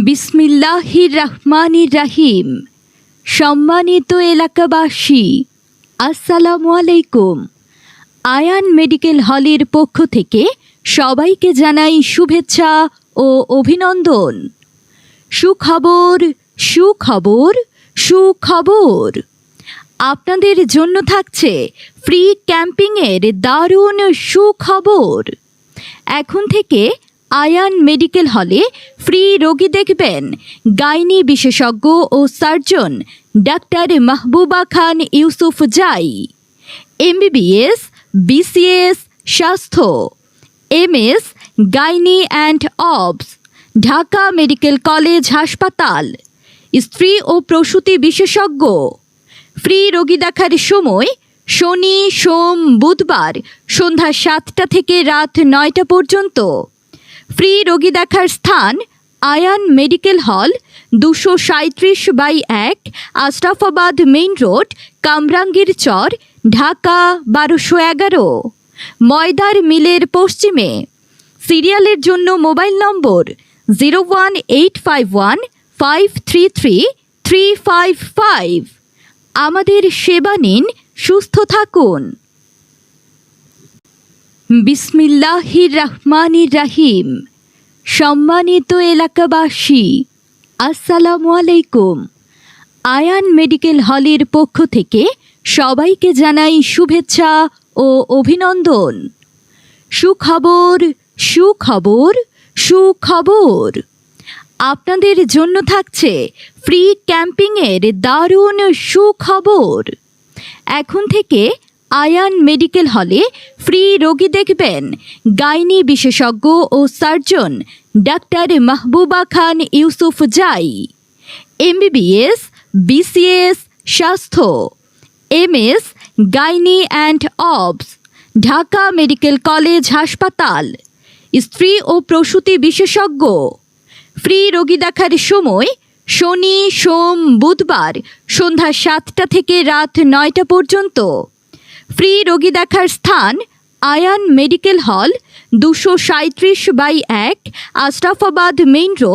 বিসমিল্লাহির রহমানির রাহিম। সম্মানিত এলাকাবাসী, আসসালামু আলাইকুম। আয়ান মেডিকেল হলের পক্ষ থেকে সবাইকে জানাই শুভেচ্ছা ও অভিনন্দন। সুখবর সুখবর সুখবর। আপনাদের জন্য থাকছে ফ্রি ক্যাম্পিংয়ের দারুণ সুখবর। এখন থেকে আয়ান মেডিকেল হলে ফ্রি রোগী দেখবেন। গাইনি বিশেষজ্ঞ ও surgeon doctor Mahbuba Khan Yusuf Zai MBBS, BCS, স্বাস্থ্য। MS, gynae and obs. Dhaka medical college হাসপাতাল। স্ত্রী ও প্রসূতি বিশেষজ্ঞ। ফ্রি রোগী দেখার সময় শনি, সোম, বুধবার সন্ধ্যা সাতটা থেকে রাত নয়টা পর্যন্ত। ফ্রি রোগী দেখার স্থান, আয়ান মেডিকেল হল, দুশো সাঁত্রিশ বাই এক, আশরাফাবাদ মেইন রোড, কামরাঙ্গীর চর, ঢাকা বারোশো এগারো। ময়দার মিলের পশ্চিমে। সিরিয়ালের জন্য mobile number zero one eight five one five three three three five five. আমাদের সেবা নিন, সুস্থ থাকুন। বিসমিল্লাহির রহমানির রাহিম। সম্মানিত এলাকাবাসী, আসসালামু আলাইকুম। আয়ান মেডিকেল হলের পক্ষ থেকে সবাইকে জানাই শুভেচ্ছা ও অভিনন্দন। সুখবর সুখবর সুখবর। আপনাদের জন্য থাকছে ফ্রি ক্যাম্পিংয়ের দারুণ সুখবর। এখন থেকে আয়ান মেডিকেল হলে ফ্রি রোগী দেখবেন। গাইনি বিশেষজ্ঞ ও surgeon doctor Mahbuba Khan Yusuf Zai MBBS, BCS, স্বাস্থ্য। MS, gynae and obs. Dhaka medical college হাসপাতাল। স্ত্রী ও প্রসূতি বিশেষজ্ঞ। ফ্রি রোগী দেখার সময় শনি, সোম, বুধবার সন্ধ্যা সাতটা থেকে রাত নয়টা পর্যন্ত। ফ্রি রোগী দেখার স্থান আয়ান মেডিকেল হল দুশো সাঁত্রিশ বাই এক আশরাফাবাদ মেইন রোড।